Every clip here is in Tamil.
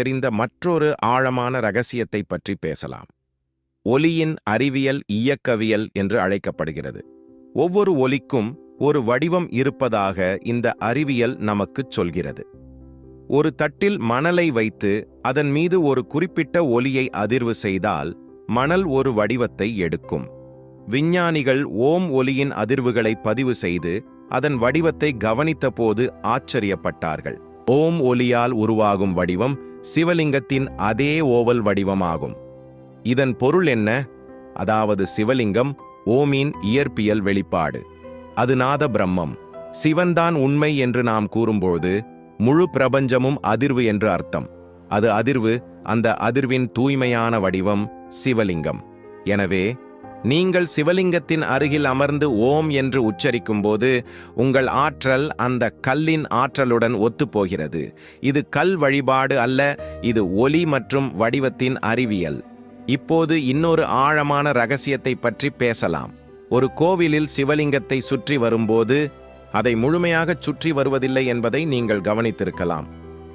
தெரிந்த மற்றொரு ஆழமான ரகசியத்தை பற்றி பேசலாம். ஒலியின் அறிவியல் இயக்கவியல் என்று அழைக்கப்படுகிறது. ஒவ்வொரு ஒலிக்கும் ஒரு வடிவம் இருப்பதாக இந்த அறிவியல் நமக்குச் சொல்கிறது. ஒரு தட்டில் மணலை வைத்து அதன் மீது ஒரு குறிப்பிட்ட ஒலியை அதிர்வு செய்தால் மணல் ஒரு வடிவத்தை எடுக்கும். விஞ்ஞானிகள் ஓம் ஒலியின் அதிர்வுகளை பதிவு செய்து அதன் வடிவத்தை கவனித்தபோது ஆச்சரியப்பட்டார்கள். ஓம் ஒலியால் உருவாகும் வடிவம் சிவலிங்கத்தின் அதே ஓவல் வடிவமாகும். இதன் பொருள் என்ன? அதாவது சிவலிங்கம் ஓமின் இயற்பியல் வெளிப்பாடு. அது நாத பிரம்மம் சிவன்தான் உண்மை என்று நாம் கூறும்போது முழு பிரபஞ்சமும் அதிர்வு என்று அர்த்தம். அது அதிர்வு அந்த அதிர்வின் தூய்மையான வடிவம் சிவலிங்கம். எனவே நீங்கள் சிவலிங்கத்தின் அருகில் அமர்ந்து ஓம் என்று உச்சரிக்கும்போது உங்கள் ஆற்றல் அந்த கல்லின் ஆற்றலுடன் ஒத்துப்போகிறது. இது கல் வழிபாடு அல்ல இது ஒலி மற்றும் வடிவத்தின் அறிவியல். இப்போது இன்னொரு ஆழமான ரகசியத்தை பற்றி பேசலாம். ஒரு கோவிலில் சிவலிங்கத்தை சுற்றி வரும்போது அதை முழுமையாகச் சுற்றி வருவதில்லை என்பதை நீங்கள் கவனித்திருக்கலாம்.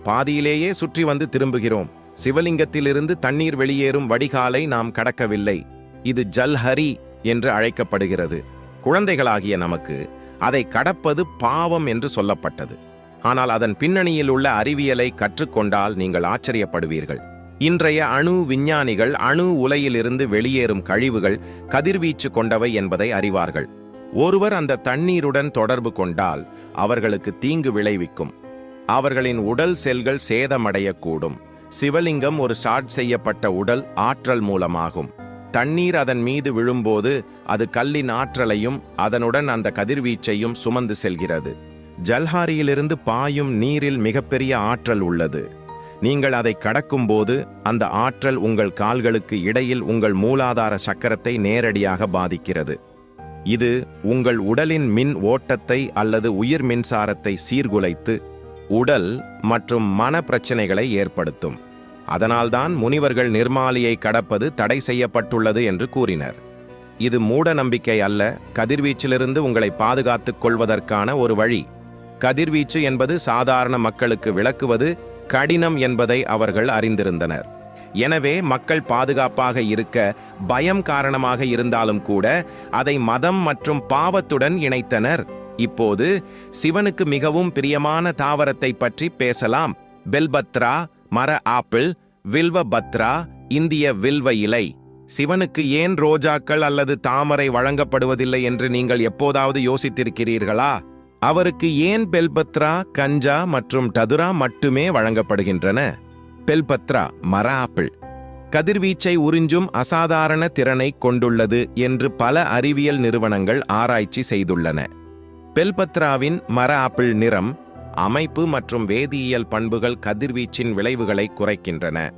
பாதியிலேயே சுற்றி வந்து திரும்புகிறோம். சிவலிங்கத்திலிருந்து தண்ணீர் வெளியேறும் வடிகாலை நாம் கடக்கவில்லை. இது ஜல்ஹரி என்று அழைக்கப்படுகிறது. குழந்தைகளாகிய நமக்கு அதை கடப்பது பாவம் என்று சொல்லப்பட்டது. ஆனால் அதன் பின்னணியில் உள்ள அறிவியலை கற்றுக்கொண்டால் நீங்கள் ஆச்சரியப்படுவீர்கள். இன்றைய அணு விஞ்ஞானிகள் அணு உலையிலிருந்து வெளியேறும் கழிவுகள் கதிர்வீச்சு கொண்டவை என்பதை அறிவார்கள். ஒருவர் அந்த தண்ணீருடன் தொடர்பு கொண்டால் அவர்களுக்கு தீங்கு விளைவிக்கும். அவர்களின் உடல் செல்கள் சேதமடையக்கூடும். சிவலிங்கம் ஒரு ஷார்ட் செய்யப்பட்ட உடல் ஆற்றல் மூலமாகும். தண்ணீர் அதன் மீது விழும்போது அது கல்லின் ஆற்றலையும் அதனுடன் அந்த கதிர்வீச்சையும் சுமந்து செல்கிறது. ஜல்ஹாரியிலிருந்து பாயும் நீரில் மிகப்பெரிய ஆற்றல் உள்ளது. நீங்கள் அதை கடக்கும்போது அந்த ஆற்றல் உங்கள் கால்களுக்கு இடையில் உங்கள் மூலாதார சக்கரத்தை நேரடியாக பாதிக்கிறது. இது உங்கள் உடலின் மின் ஓட்டத்தை அல்லது உயிர் மின்சாரத்தை சீர்குலைத்து உடல் மற்றும் மன பிரச்சனைகளை ஏற்படுத்தும். அதனால்தான் முனிவர்கள் நிர்மாலியை கடப்பது தடை செய்யப்பட்டுள்ளது என்று கூறினர். இது மூட நம்பிக்கை அல்ல. கதிர்வீச்சிலிருந்து உங்களை பாதுகாத்துக் கொள்வதற்கான ஒரு வழி. கதிர்வீச்சு என்பது சாதாரண மக்களுக்கு விளக்குவது கடினம் என்பதை அவர்கள் அறிந்திருந்தனர். எனவே மக்கள் பாதுகாப்பாக இருக்க பயம் காரணமாக இருந்தாலும் கூட அதை மதம் மற்றும் பாவத்துடன் இணைத்தனர். இப்போது சிவனுக்கு மிகவும் பிரியமான தாவரத்தை பற்றி பேசலாம். பெல்பத்ரா மர ஆப்பிள் வில்வ பத்ரா இந்திய வில்வ இலை. சிவனுக்கு ஏன் ரோஜாக்கள் அல்லது தாமரை வழங்கப்படுவதில்லை என்று நீங்கள் எப்போதாவது யோசித்திருக்கிறீர்களா? அவருக்கு ஏன் பெல்பத்ரா கஞ்சா மற்றும் டதுரா மட்டுமே வழங்கப்படுகின்றன? பெல்பத்ரா மர ஆப்பிள். கதிர்வீச்சை உறிஞ்சும் அசாதாரண திறனை கொண்டுள்ளது என்று பல அறிவியல் நிறுவனங்கள் ஆராய்ச்சி செய்துள்ளன. பெல்பத்ராவின் மர ஆப்பிள் நிறம் அமைப்பு மற்றும் வேதியியல் பண்புகள் கதிர்வீச்சின் விளைவுகளை குறைக்கின்றன.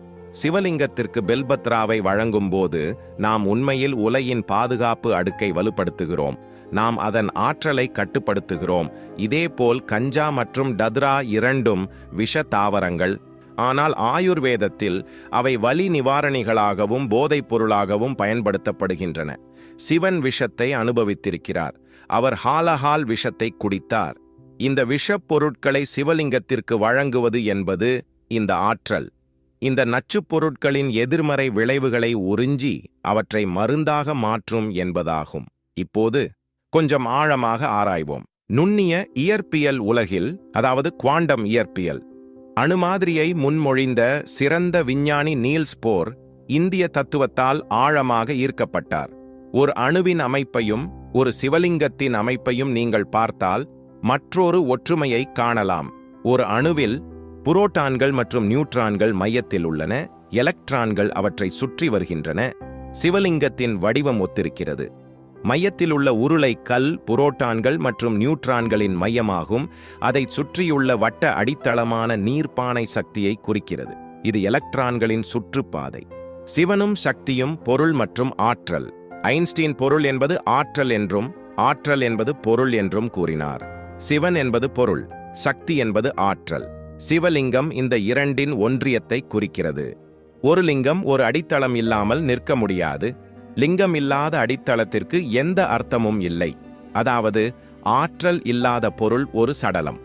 சிவலிங்கத்திற்கு பெல்பத்ராவை வழங்கும்போது நாம் உண்மையில் உலையின் பாதுகாப்பு அடுக்கை வலுப்படுத்துகிறோம். நாம் அதன் ஆற்றலை கட்டுப்படுத்துகிறோம். இதேபோல் கஞ்சா மற்றும் டத்ரா இரண்டும் விஷ தாவரங்கள். ஆனால் ஆயுர்வேதத்தில் அவை வலி நிவாரணிகளாகவும் போதைப் பொருளாகவும் பயன்படுத்தப்படுகின்றன. சிவன் விஷத்தை அனுபவித்திருக்கிறார். அவர் ஹாலஹால் விஷத்தை குடித்தார். இந்த விஷப் பொருட்களை சிவலிங்கத்திற்கு வழங்குவது என்பது இந்த ஆற்றல். இந்த நச்சுப் பொருட்களின் எதிர்மறை விளைவுகளை உறிஞ்சி அவற்றை மருந்தாக மாற்றும் என்பதாகும். இப்போது கொஞ்சம் ஆழமாக ஆராய்வோம். நுண்ணிய இயற்பியல் உலகில் அதாவது குவாண்டம் இயற்பியல் அணுமாதிரியை முன்மொழிந்த சிறந்த விஞ்ஞானி நீல்ஸ் போர் இந்திய தத்துவத்தால் ஆழமாக ஈர்க்கப்பட்டார். ஒரு அணுவின் அமைப்பையும் ஒரு சிவலிங்கத்தின் அமைப்பையும் நீங்கள் பார்த்தால் மற்றொரு ஒற்றுமையை காணலாம். ஒரு அணுவில் புரோட்டான்கள் மற்றும் நியூட்ரான்கள் மையத்தில் உள்ளன எலக்ட்ரான்கள் அவற்றை சுற்றி வருகின்றன சிவலிங்கத்தின் வடிவம் ஒத்திருக்கிறது. மையத்தில் உள்ள உருளை கல் புரோட்டான்கள் மற்றும் நியூட்ரான்களின் மையமாகும் அதை சுற்றியுள்ள வட்ட அடித்தளமான நீர்ப்பானை சக்தியை குறிக்கிறது. இது எலக்ட்ரான்களின் சுற்றுப்பாதை. சிவனும் சக்தியும் பொருள் மற்றும் ஆற்றல். ஐன்ஸ்டீன் பொருள் என்பது ஆற்றல் என்றும் ஆற்றல் என்பது பொருள் என்றும் கூறினார். சிவன் என்பது பொருள் சக்தி என்பது ஆற்றல். சிவலிங்கம் இந்த இரண்டின் ஒன்றியத்தை குறிக்கிறது. ஒரு லிங்கம் ஒரு அடித்தளம் இல்லாமல் நிற்க முடியாது. லிங்கம் இல்லாத அடித்தளத்திற்கு எந்த அர்த்தமும் இல்லை. அதாவது ஆற்றல் இல்லாத பொருள் ஒரு சடலம்.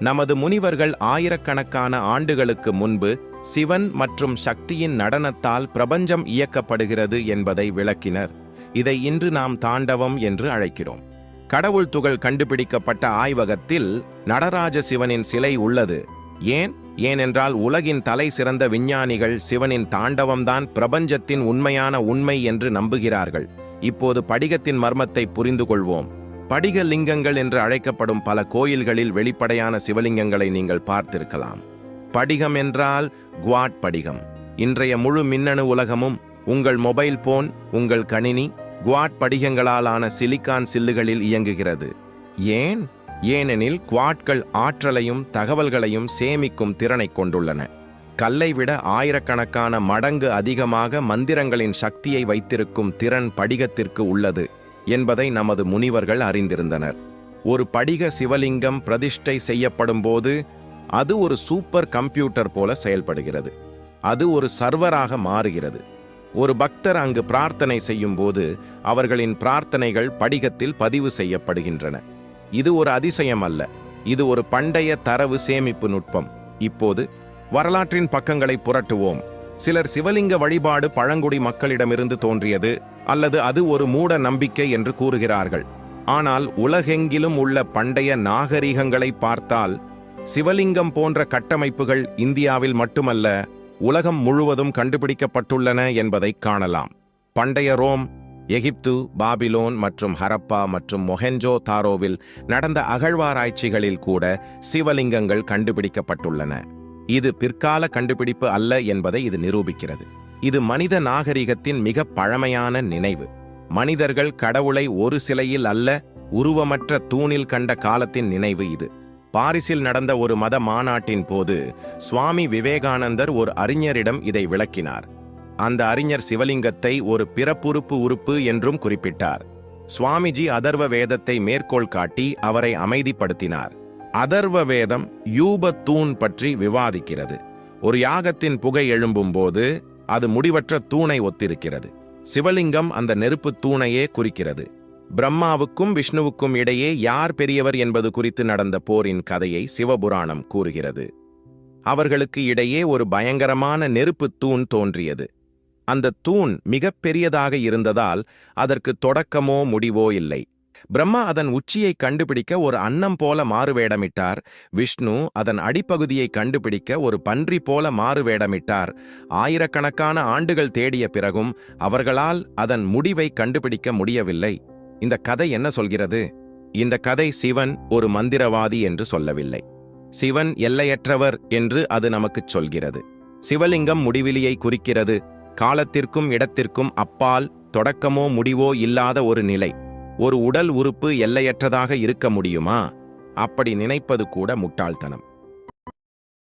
நமது முனிவர்கள் ஆயிரக்கணக்கான ஆண்டுகளுக்கு முன்பு சிவன் மற்றும் சக்தியின் நடனத்தால் பிரபஞ்சம் இயக்கப்படுகிறது என்பதை விளக்கினர். இதை இன்று நாம் தாண்டவம் என்று அழைக்கிறோம். கடவுள் துகள் கண்டுபிடிக்கப்பட்ட ஆய்வகத்தில் நடராஜ சிவனின் சிலை உள்ளது. ஏன்? ஏனென்றால் உலகின் தலை சிறந்த விஞ்ஞானிகள் சிவனின் தாண்டவம்தான் பிரபஞ்சத்தின் உண்மையான உண்மை என்று நம்புகிறார்கள். இப்போது படிகத்தின் மர்மத்தை புரிந்து கொள்வோம். படிக லிங்கங்கள் என்று அழைக்கப்படும் பல கோயில்களில் வெளிப்படையான சிவலிங்கங்களை நீங்கள் பார்த்திருக்கலாம். படிகம் என்றால் குவாட் படிகம். இன்றைய முழு மின்னணு உலகமும் உங்கள் மொபைல் போன் உங்கள் கணினி குவாட் படிகங்களாலான சிலிக்கான் சில்லுகளில் இயங்குகிறது. ஏன்? ஏனெனில் குவாட்கள் ஆற்றலையும் தகவல்களையும் சேமிக்கும் திறனை கொண்டுள்ளன. கல்லை விட ஆயிரக்கணக்கான மடங்கு அதிகமாக மந்திரங்களின் சக்தியை வைத்திருக்கும் திறன் படிகத்திற்கு உள்ளது என்பதை நமது முனிவர்கள் அறிந்திருந்தனர். ஒரு படிக சிவலிங்கம் பிரதிஷ்டை செய்யப்படும் போது அது ஒரு சூப்பர் கம்ப்யூட்டர் போல செயல்படுகிறது. அது ஒரு சர்வராக மாறுகிறது. ஒரு பக்தர் அங்கு பிரார்த்தனை செய்யும் போது அவர்களின் பிரார்த்தனைகள் படிகத்தில் பதிவு செய்யப்படுகின்றன. இது ஒரு அதிசயம் அல்ல. இது ஒரு பண்டைய தரவு சேமிப்பு நுட்பம். இப்போது வரலாற்றின் பக்கங்களை புரட்டுவோம். சிலர் சிவலிங்க வழிபாடு பழங்குடி மக்களிடமிருந்து தோன்றியது அல்லது அது ஒரு மூட நம்பிக்கை என்று கூறுகிறார்கள். ஆனால் உலகெங்கிலும் உள்ள பண்டைய நாகரிகங்களை பார்த்தால் சிவலிங்கம் போன்ற கட்டமைப்புகள் இந்தியாவில் மட்டுமல்ல உலகம் முழுவதும் கண்டுபிடிக்கப்பட்டுள்ளன என்பதை காணலாம். பண்டைய ரோம் எகிப்து பாபிலோன் மற்றும் ஹரப்பா மற்றும் மொஹெஞ்சோ தாரோவில் நடந்த அகழ்வாராய்ச்சிகளில் கூட சிவலிங்கங்கள் கண்டுபிடிக்கப்பட்டுள்ளன. இது பிற்கால கண்டுபிடிப்பு அல்ல என்பதை இது நிரூபிக்கிறது. இது மனித நாகரிகத்தின் மிக பழமையான நினைவு. மனிதர்கள் கடவுளை ஒரு சிலையில் அல்ல உருவமற்ற தூணில் கண்ட காலத்தின் நினைவு இது. பாரிஸில் நடந்த ஒரு மத மாநாட்டின் போது சுவாமி விவேகானந்தர் ஒரு அறிஞரிடம் இதை விளக்கினார். அந்த அறிஞர் சிவலிங்கத்தை ஒரு பிறப்புறுப்பு உறுப்பு என்றும் குறிப்பிட்டார். சுவாமிஜி அதர்வ வேதத்தை மேற்கோள் காட்டி அவரை அமைதிப்படுத்தினார். அதர்வ வேதம் யூபத்தூண் பற்றி விவாதிக்கிறது. ஒரு யாகத்தின் புகை எழும்பும்போது அது முடிவற்ற தூணை ஒத்திருக்கிறது. சிவலிங்கம் அந்த நெருப்பு தூணையே குறிக்கிறது. பிரம்மாவுக்கும் விஷ்ணுவுக்கும் இடையே யார் பெரியவர் என்பது குறித்து நடந்த போரின் கதையை சிவபுராணம் கூறுகிறது. அவர்களுக்கு இடையே ஒரு பயங்கரமான நெருப்புத் தூண் தோன்றியது. அந்த தூண் மிகப் பெரியதாக இருந்ததால் அதற்கு தொடக்கமோ முடிவோ இல்லை. பிரம்மா அதன் உச்சியை கண்டுபிடிக்க ஒரு அன்னம் போல மாறுவேடமிட்டார். விஷ்ணு அதன் அடிப்பகுதியை கண்டுபிடிக்க ஒரு பன்றி போல மாறுவேடமிட்டார். ஆயிரக்கணக்கான ஆண்டுகள் தேடிய பிறகும் அவர்களால் அதன் முடிவை கண்டுபிடிக்க முடியவில்லை. இந்த கதை என்ன சொல்கிறது? இந்த கதை சிவன் ஒரு மந்திரவாதி என்று சொல்லவில்லை. சிவன் எல்லையற்றவர் என்று அது நமக்குச் சொல்கிறது. சிவலிங்கம் முடிவிலியை குறிக்கிறது. காலத்திற்கும் இடத்திற்கும் அப்பால் தொடக்கமோ முடிவோ இல்லாத ஒரு நிலை. ஒரு உடல் உறுப்பு எல்லையற்றதாக இருக்க முடியுமா? அப்படி நினைப்பது கூட முட்டாள்தனம்.